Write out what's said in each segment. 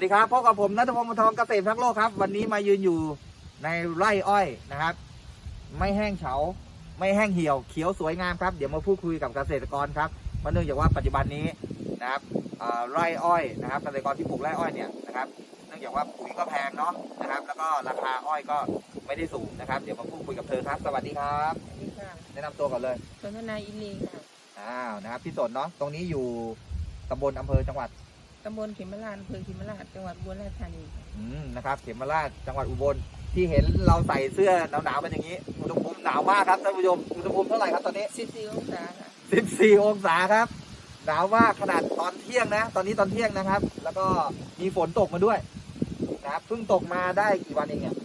วัสดีครับพบกับผมนัทพงศ์มนทองเกษตรทั้งโลกครับ วันนี้มายืนอยู่ในไร่อ้อยนะครับ ไม่แห้งเฉา ไม่แห้งเหี่ยวเขียวสวยงามครับ เดี๋ยวมาพูดคุยกับเกษตรกรครับเพราะเนื่องจากว่าปัจจุบันนี้นะครับเอ่อไร่อ้อยนะครับเกษตรกรที่ปลูกไร่อ้อยเนี่ยนะครับ เนื่องจากว่าปุ๋ยก็แพงเนาะนะครับ แล้วก็ราคาอ้อยก็ไม่ได้สูงนะครับ เดี๋ยวมาพูดคุยกับเธอครับ สวัสดีครับสวัสดีค่ะแนะนำตัวก่อนเลยสนทนาอินลีค่ะอ้าวนะครับพี่สนเนาะตรงนี้อยู่ตำบลอำเภอจังหวัด ตำบลเขมราชอำเภอเขมราชจังหวัดอุบุรีราชธานีค่ะอืมนะครับเขมราชจังหวัดอุบลที่เห็นเราใส่เสื้อหนาวๆเป็นอย่างนี้อุณหภูมิหนาวมากครับท่านผู้ชมอุณหภูมิเท่าไหร่ครับตอนนี้ 14องศาค่ะ 14 องศาครับ หนาวมากขนาดตอนเที่ยงนะ ตอนนี้ตอนเที่ยงนะครับ แล้วก็มีฝนตกมาด้วยนะครับเพิ่งตกมาได้กี่วันเองเนี่ย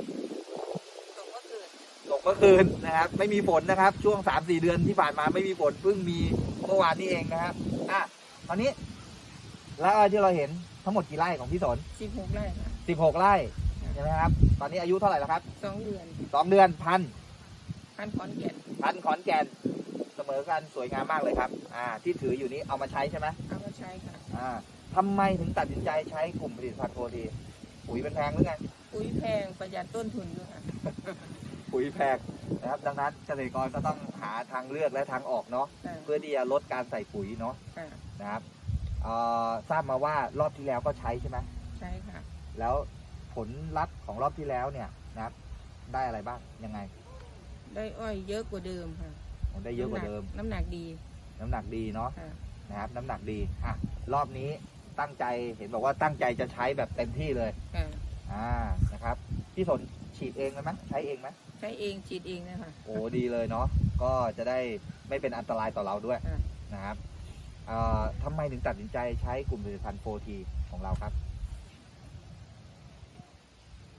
ตกก็คือตกเมื่อคืนนะครับ ไม่มีฝนนะครับ ช่วง 3-4 เดือนที่ผ่านมาไม่มีฝนเพิ่งมีเมื่อวานนี้เองนะครับอะตอนนี้ แล้วอ้อยที่เราเห็นทั้งหมดกี่ไร่ของพี่สน16ไร่ค่ะ16 ไร่ใช่ไหมครับ ตอนนี้อายุเท่าไหร่แล้วครับสองเดือนสองเดือนพันพันขอนแก่นพันขอนแก่นเสมอกันสวยงามมากเลยครับ อ่า ที่ถืออยู่นี้เอามาใช้ใช่ไหมเอามาใช้ค่ะ อ่าทำไมถึงตัดสินใจใช้กลุ่มผลิตภัณฑ์โปรทีปุ๋ยเป็นแพงหรือไง ปุ๋ยแพงประหยัดต้นทุนด้วยค่ะ ปุ๋ยแพงนะครับ ดังนั้นเกษตรกรก็ต้องหาทางเลือกและทางออกเนาะค่ะเพื่อที่จะลดการใส่ปุ๋ยเนาะ ค่ะ นะครับ เอ่อทราบมาว่ารอบที่แล้วก็ใช้ใช่ไหมใช่ค่ะ แล้วผลลัพธ์ของรอบที่แล้วเนี่ยนะครับ ได้อะไรบ้างยังไงได้อ้อยเยอะกว่าเดิมค่ะได้เยอะกว่าเดิมน้ำหนักดีน้ำหนักดีเนาะค่ะนะครับ น้ำหนักดีอะรอบนี้ตั้งใจเห็นบอกว่าตั้งใจจะใช้แบบเต็มที่เลยค่ะอ่านะครับพี่สนฉีดเองเลยไหมใช้เองไหมใช้เองฉีดเองนะคะ โอ้ดีเลยเนาะก็จะได้ไม่เป็นอันตรายต่อเราด้วยค่ะ นะครับเอ่อ ทำไมถึงตัดสินใจใช้กลุ่มผลิตภัณฑ์โฟทีของเราครับ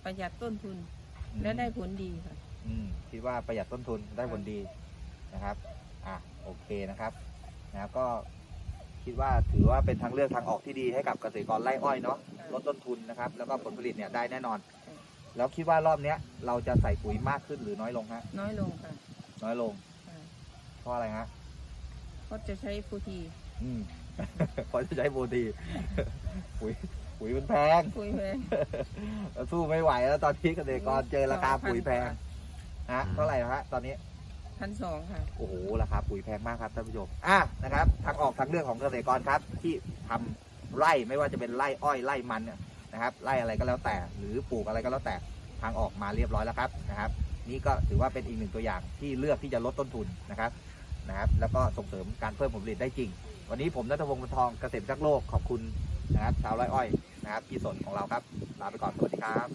ประหยัดต้นทุนและได้ผลดีค่ะ อืมคิดว่าประหยัดต้นทุนได้ผลดีนะครับ อะโอเคนะครับนะครับก็คิดว่าถือว่าเป็นทางเลือกทางออกที่ดีให้กับเกษตรกรไร่อ้อยเนาะลดต้นทุนนะครับ แล้วก็ผลผลิตเนี่ยได้แน่นอน อืม แล้วคิดว่ารอบเนี้ยเราจะใส่ปุ๋ยมากขึ้นหรือน้อยลงฮะน้อยลงค่ะน้อยลงค่ะเพราะอะไรฮะ ก็จะใช้ฟูทีอืมเพราะจะใช้โปรตีนปุ๋ยปุ๋ยมันแพงปุ๋ยแพง สู้ไม่ไหวแล้วตอนนี้เกษตรกรเจอราคาปุ๋ยแพงฮะอืมเท่าไหร่ฮะตอนนี้ พันสองค่ะ โอ้โหราคาปุ๋ยแพงมากครับท่านผู้ชมอะนะครับ ทางออกทางเลือกของเกษตรกรครับ ที่ทำไร่ไม่ว่าจะเป็นไร่อ้อยไร่มันเนี่ยนะครับ ไร่อะไรก็แล้วแต่ หรือปลูกอะไรก็แล้วแต่ทางออกมาเรียบร้อยแล้วครับนะครับ นี่ก็ถือว่าเป็นอีกหนึ่งตัวอย่างที่เลือกที่จะลดต้นทุนนะครับ นะครับ แล้วก็ส่งเสริมการเพิ่มผลผลิตได้จริง วันนี้ผมนัทพงศ์บรรทองเกษตรจักโลกขอบคุณนะครับชาวไร่อ้อยนะครับพี่สนของเราครับลาไปก่อนสวัสดีครับ